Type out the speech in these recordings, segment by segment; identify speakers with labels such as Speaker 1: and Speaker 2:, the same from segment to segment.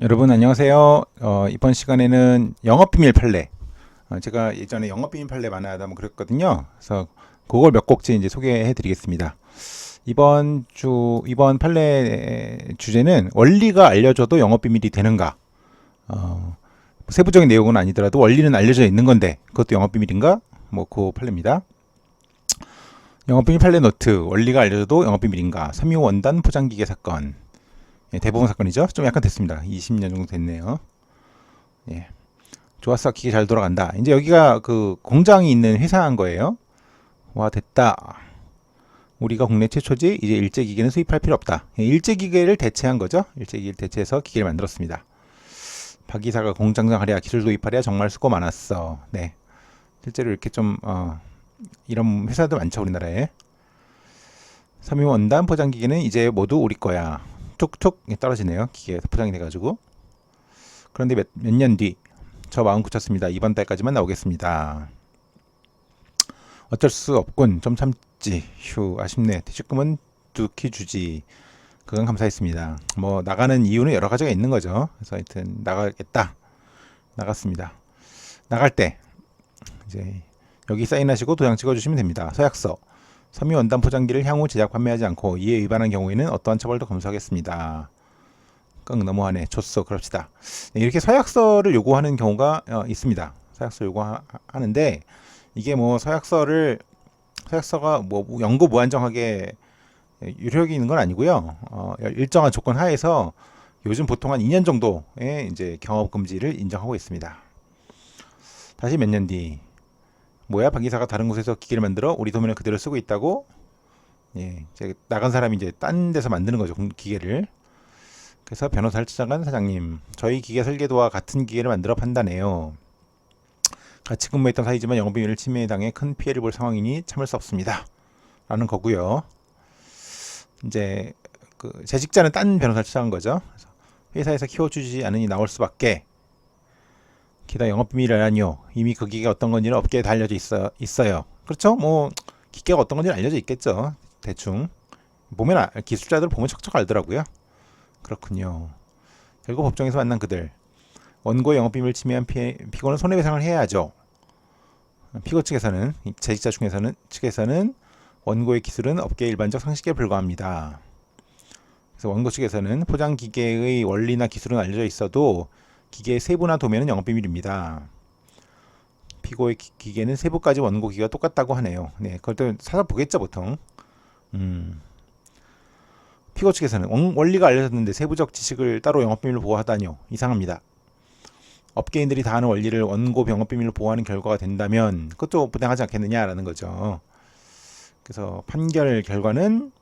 Speaker 1: 여러분 안녕하세요. 어, 이번 시간에는 영업비밀 판례. 어, 제가 예전에 영업비밀 판례 만화하다 뭐 그랬거든요. 그래서 그걸 몇 곡지 이제 소개해 드리겠습니다. 이번 주, 이번 판례 주제는 원리가 알려줘도 영업비밀이 되는가? 어, 세부적인 내용은 아니더라도 원리는 알려져 있는 건데 그것도 영업비밀인가? 뭐 그 판례입니다. 영업비밀 판례 노트 원리가 알려줘도 영업비밀인가? 삼유 원단 포장기계 사건 예, 대부분 사건이죠. 좀 약간 됐습니다. 20년 정도 됐네요. 예. 좋았어. 기계 잘 돌아간다. 이제 여기가 그 공장이 있는 회사인 거예요. 와, 됐다. 우리가 국내 최초지 이제 일제 기계는 수입할 필요 없다. 예, 일제 기계를 대체한 거죠. 일제 기계를 대체해서 기계를 만들었습니다. 박 이사가 공장장 하랴 기술 도입하랴 정말 수고 많았어. 네. 실제로 이렇게 좀 어, 이런 회사도 많죠 우리나라에. 삼유 원단 포장 기계는 이제 모두 우리 거야. 툭툭 떨어지네요. 기계에서 포장이 돼가지고. 그런데 몇 년 뒤, 저 마음 굳혔습니다. 이번 달까지만 나오겠습니다. 어쩔 수 없군. 좀 참지. 휴, 아쉽네. 퇴직금은 두키 주지. 그건 감사했습니다. 뭐, 나가는 이유는 여러 가지가 있는 거죠. 그래서 하여튼, 나가겠다. 나갔습니다. 나갈 때, 이제, 여기 사인하시고 도장 찍어주시면 됩니다. 서약서. 섬유 원단 포장기를 향후 제작 판매하지 않고 이에 위반한 경우에는 어떠한 처벌도 검수하겠습니다. 끙 너무하네. 줬어. 그럽시다. 네, 이렇게 서약서를 요구하는 경우가 어, 있습니다. 서약서 요구하는데 이게 뭐 서약서를 서약서가 뭐 연고 무한정하게 유효력이 있는 건 아니고요. 어, 일정한 조건 하에서 요즘 보통 한 2년 정도의 이제 경업 금지를 인정하고 있습니다. 다시 몇 년 뒤 뭐야? 박 이사가 다른 곳에서 기계를 만들어? 우리 도면을 그대로 쓰고 있다고? 예 이제 나간 사람이 이제 딴 데서 만드는 거죠 기계를. 그래서 변호사를 찾아간 사장님 저희 기계 설계도와 같은 기계를 만들어 판단해요. 같이 근무했던 사이지만 영업비밀을 침해당해 큰 피해를 볼 상황이니 참을 수 없습니다. 라는 거고요. 이제 그 재직자는 딴 변호사를 찾아간 거죠. 회사에서 키워주지 않으니 나올 수밖에 기타 영업 비밀이라니요. 이미 그 기계가 어떤 건지는 업계에 다 알려져 있어, 있어요. 그렇죠? 뭐 기계가 어떤 건지는 알려져 있겠죠. 대충 보면 아, 기술자들 보면 척척 알더라고요. 그렇군요. 결국 법정에서 만난 그들 원고 영업 비밀 침해한 피, 피고는 손해배상을 해야죠. 피고 측에서는 재직자 중에서는 측에서는 원고의 기술은 업계 일반적 상식에 불과합니다. 그래서 원고 측에서는 포장 기계의 원리나 기술은 알려져 있어도 기계의 세부나 도면은 영업비밀입니다. 피고의 기, 계는 세부까지 원고 기계가 똑같다고 하네요. 네, 그걸 찾아보겠죠 보통. 음. 피고 측에서는 원리가 알려졌는데 세부적 지식을 따로 영업비밀로 보호하다니요. 이상합니다. 업계인들이 다 아는 원리를 원고 병업비밀로 보호하는 결과가 된다면 그것도 부당하지 않겠느냐라는 거죠. 그래서 판결 결과는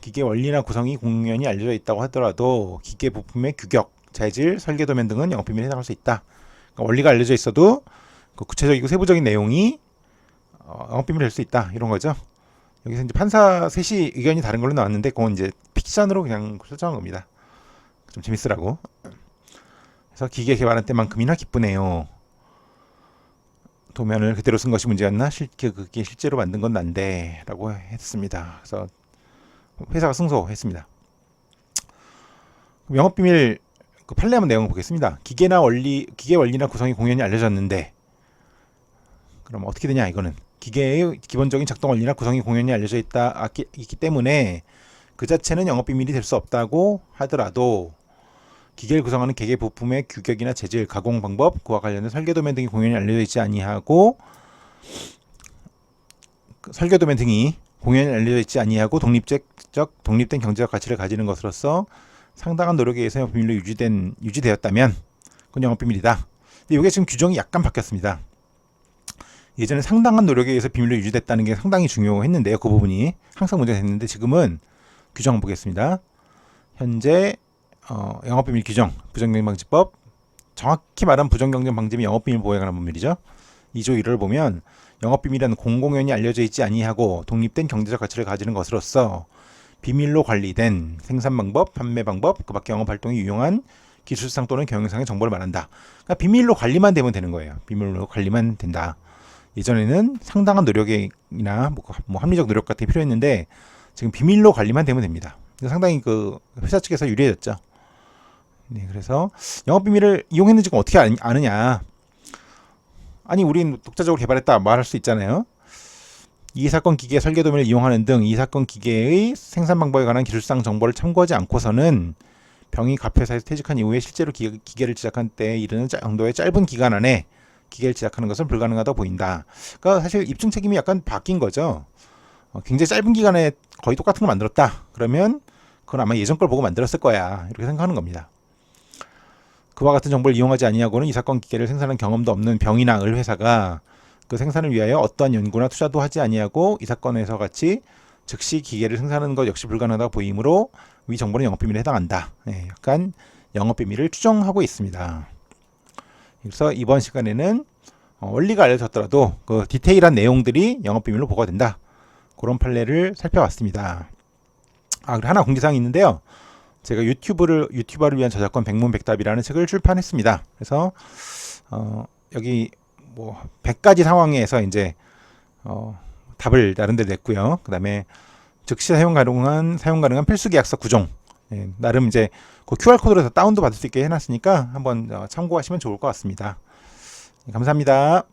Speaker 1: 기계 원리나 구성이 공연히 알려져 있다고 하더라도 기계 부품의 규격, 재질, 설계 도면 등은 영업 비밀에 해당할 수 있다. 그러니까 원리가 알려져 있어도 그 구체적이고 세부적인 내용이 어, 영업 비밀이 될 수 있다. 이런 거죠. 여기서 이제 판사 셋이 의견이 다른 걸로 나왔는데 그건 이제 픽션으로 그냥 설정한 겁니다. 좀 재밌으라고. 그래서 기계 개발한 때만큼이나 기쁘네요. 도면을 그대로 쓴 것이 문제였나? 실, 그, 그게 실제로 만든 건 난데 라고 했습니다. 그래서 회사가 승소했습니다. 영업 비밀 그 판례 한번 내용 보겠습니다. 기계나 원리, 기계 원리나 구성이 공연히 알려졌는데, 그럼 어떻게 되냐 이거는 기계의 기본적인 작동 원리나 구성이 공연히 알려져 있다 있기 때문에 그 자체는 영업 비밀이 될 수 없다고 하더라도 기계를 구성하는 기계 부품의 규격이나 재질, 가공 방법, 그와 관련된 설계 도면 등이 공연히 알려져 있지 아니하고 그 설계 도면 등이 공연히 알려져 있지 아니하고 독립적 독립된 경제적 가치를 가지는 것으로서 상당한 노력에 의해서 영업 비밀로 유지된 유지되었다면 그건 영업 비밀이다. 근데 이게 지금 규정이 약간 바뀌었습니다. 예전에 상당한 노력에 의해서 비밀로 유지됐다는 게 상당히 중요했는데요. 그 부분이 항상 문제가 됐는데 지금은 규정 보겠습니다. 현재 어, 영업비밀 규정, 부정경쟁방지법 정확히 말하면 부정경쟁방지면 영업비밀 보호에 관한 법률이죠. 2조 1호를 보면 영업비밀은 공공연히 알려져 있지 아니하고 독립된 경제적 가치를 가지는 것으로서 비밀로 관리된 생산 방법, 판매 방법, 그 밖에 영업 활동에 유용한 기술상 또는 경영상의 정보를 말한다. 그러니까 비밀로 관리만 되면 되는 거예요. 비밀로 관리만 된다. 예전에는 상당한 노력이나 뭐, 뭐 합리적 노력 같은 게 필요했는데 지금 비밀로 관리만 되면 됩니다. 상당히 그 회사 측에서 유리해졌죠. 네, 그래서 영업 비밀을 이용했는지 어떻게 아느- 아느냐? 아니, 우린 독자적으로 개발했다 말할 수 있잖아요. 이 사건 기계 설계 도면을 이용하는 등 이 사건 기계의 생산 방법에 관한 기술상 정보를 참고하지 않고서는 병이 갑회사에서 퇴직한 이후에 실제로 기, 기계를 제작한 때에 이르는 짜- 정도의 짧은 기간 안에 기계를 제작하는 것은 불가능하다 보인다. 그러니까 사실 입증 책임이 약간 바뀐 거죠. 어, 굉장히 짧은 기간에 거의 똑같은 걸 만들었다. 그러면 그건 아마 예전 걸 보고 만들었을 거야. 이렇게 생각하는 겁니다. 그와 같은 정보를 이용하지 아니하고는 이 사건 기계를 생산한 경험도 없는 병이나 을 회사가 그 생산을 위하여 어떠한 연구나 투자도 하지 아니하고 이 사건에서 같이 즉시 기계를 생산하는 것 역시 불가능하다 보이므로 위 정보는 영업 비밀에 해당한다. 네, 약간 영업 비밀을 추정하고 있습니다. 그래서 이번 시간에는 어, 원리가 알려졌더라도 그 디테일한 내용들이 영업 비밀로 보고가 된다. 그런 판례를 살펴봤습니다. 아, 그리고 하나 공지사항이 있는데요. 제가 유튜브를 유튜버를 위한 저작권 백문백답이라는 책을 출판했습니다. 그래서 어, 여기 뭐 100가지 상황에서 이제 어, 답을 데 냈고요. 그다음에 즉시 사용 가능한 사용 가능한 필수 계약서 구종. 예, 나름 이제 그 QR 코드로 해서 다운도 받을 수 있게 해놨으니까 한번 어, 참고하시면 좋을 것 같습니다. 네, 감사합니다.